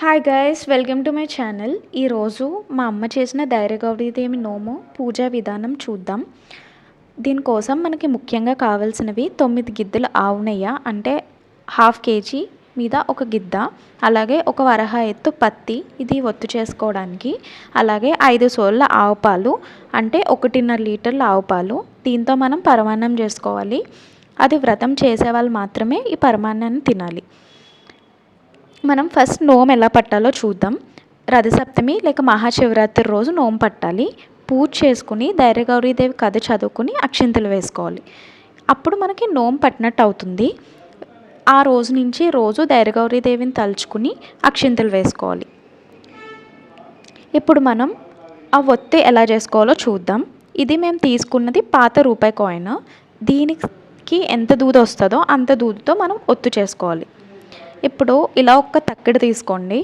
Hi guys welcome to my channel ఈరోజు మా అమ్మ చేసిన ధైర్యగౌరీదేవి నోము పూజా విధానం చూద్దాం. దీనికోసం మనకి ముఖ్యంగా కావాల్సినవి తొమ్మిది గిద్దలు ఆవునయ్య అంటే హాఫ్ కేజీ మీద ఒక గిద్ద అలాగే ఒక వరహ ఎత్తు పత్తి ఇది ఒత్తు చేసుకోవడానికి అలాగే ఐదు సోళ్ళ ఆవు పాలు అంటే ఒకటిన్నర లీటర్ల ఆవు పాలు. దీంతో మనం పరమాన్నం చేసుకోవాలి. అది వ్రతం చేసే వాళ్ళు మాత్రమే ఈ పరమాన్నాన్ని తినాలి. మనం ఫస్ట్ నోము ఎలా పట్టాలో చూద్దాం. రథసప్తమి లేక మహాశివరాత్రి రోజు నోము పట్టాలి. పూజ చేసుకుని ధైర్యగౌరీదేవి కథ చదువుకుని అక్షింతలు వేసుకోవాలి. అప్పుడు మనకి నోము పట్టినట్టు అవుతుంది. ఆ రోజు నుంచి రోజు ధైర్యగౌరీదేవిని తలుచుకుని అక్షింతలు వేసుకోవాలి. ఇప్పుడు మనం ఆ ఒత్తి ఎలా చేసుకోవాలో చూద్దాం. ఇది మేము తీసుకున్నది పాత రూపాయి కాయిన్ దీనికి ఎంత దూది వస్తుందో అంత దూదితో మనం ఒత్తు చేసుకోవాలి. ఇప్పుడు ఇలా ఒక తక్కెడు తీసుకోండి.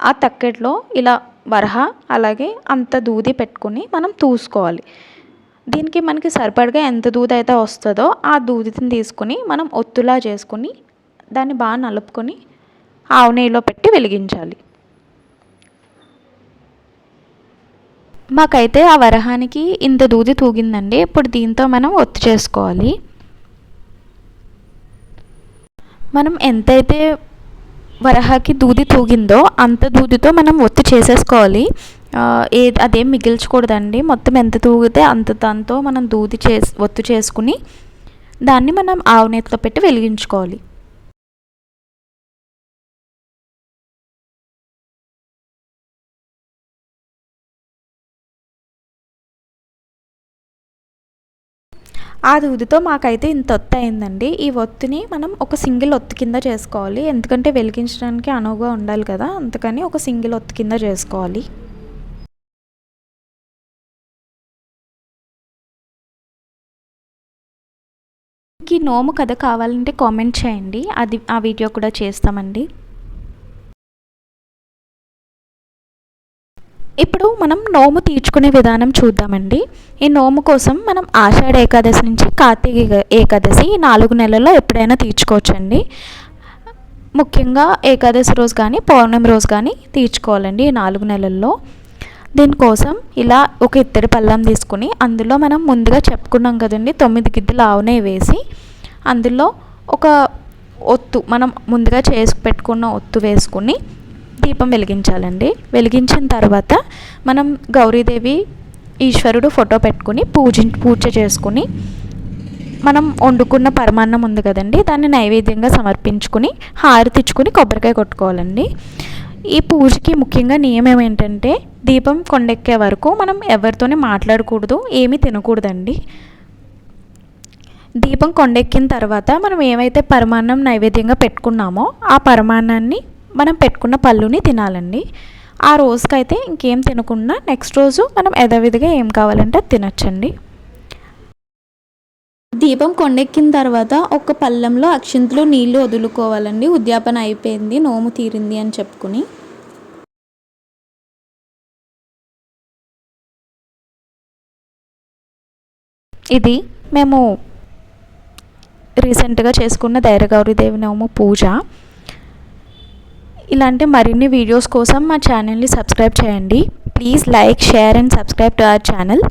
ఆ తక్కెడలో ఇలా వరహ అలాగే అంత దూది పెట్టుకుని మనం తూసుకోవాలి. దీనికి మనకి సరిపడగా ఎంత దూది అయితే వస్తుందో ఆ దూదిని తీసుకుని మనం ఒత్తులా చేసుకుని దాన్ని బాగా నలుపుకొని ఆవు నెయ్యిలో పెట్టి వెలిగించాలి. మాకైతే ఆ వరహానికి ఇంత దూది తూగిందండి. ఇప్పుడు దీంతో మనం ఒత్తు చేసుకోవాలి. మనం ఎంతైతే వరహాకి దూది తూగిందో అంత దూదితో మనం ఒత్తి చేసేసుకోవాలి. ఏ అదేం మిగిల్చకూడదండి. మొత్తం ఎంత తూగితే అంత దాంతో మనం దూది చేసి ఒత్తు చేసుకుని దాన్ని మనం ఆవునేతిలో పెట్టి వెలిగించుకోవాలి. ఆ దూదితో మాకైతే ఇంత ఒత్తు అయిందండి ఈ ఒత్తుని మనం ఒక సింగిల్ ఒత్తు కింద చేసుకోవాలి. ఎందుకంటే వెలిగించడానికి అనువుగా ఉండాలి కదా అందుకని ఒక సింగిల్ ఒత్తు కింద చేసుకోవాలి. ఈ నోము కథ కావాలంటే కామెంట్ చేయండి. అది ఆ వీడియో కూడా చేస్తామండి. ఇప్పుడు మనం నోము తీర్చుకునే విధానం చూద్దామండి. ఈ నోము కోసం మనం ఆషాఢ ఏకాదశి నుంచి కార్తీక ఏకాదశి ఈ నాలుగు నెలల్లో ఎప్పుడైనా తీర్చుకోవచ్చండి. ముఖ్యంగా ఏకాదశి రోజు కానీ పౌర్ణమి రోజు కానీ తీర్చుకోవాలండి ఈ నాలుగు నెలల్లో. దీనికోసం ఇలా ఒక ఇత్తడి పళ్ళం తీసుకుని అందులో మనం ముందుగా చెప్పుకున్నాం కదండి తొమ్మిది గిద్దలు ఆవునే వేసి అందులో ఒక ఒత్తు మనం ముందుగా చేసి పెట్టుకున్న ఒత్తు వేసుకుని దీపం వెలిగించాలండి. వెలిగించిన తర్వాత మనం గౌరీదేవి ఈశ్వరుడు ఫోటో పెట్టుకుని పూజ పూజ చేసుకుని మనం వండుకున్న పరమాన్నం ఉంది కదండి దాన్ని నైవేద్యంగా సమర్పించుకుని హారతిచ్చుకుని కొబ్బరికాయ కొట్టుకోవాలండి. ఈ పూజకి ముఖ్యంగా నియమం ఏంటంటే దీపం కొండెక్కే వరకు మనం ఎవరితోనే మాట్లాడకూడదు ఏమీ తినకూడదండి. దీపం కొండెక్కిన తర్వాత మనం ఏమైతే పరమాన్నం నైవేద్యంగా పెట్టుకున్నామో ఆ పరమాన్నాన్ని మనం పెట్టుకున్న పళ్ళుని తినాలండి. ఆ రోజుకైతే ఇంకేం తినకుండా నెక్స్ట్ రోజు మనం యథావిధిగా ఏం కావాలంటే తినచ్చండి. దీపం కొండెక్కిన తర్వాత ఒక పళ్ళెంలో అక్షింతలు నీళ్ళు వదులుకోవాలండి. ఉద్యాపన అయిపోయింది నోము తీరింది అని చెప్పుకుని. ఇది మేము రీసెంట్గా చేసుకున్న ధైర్యగౌరీదేవి నోము పూజ. ఇలాంటి మరిన్ని వీడియోస్ కోసం మా ఛానల్ని సబ్స్క్రైబ్ చేయండి. Please like share and subscribe to our channel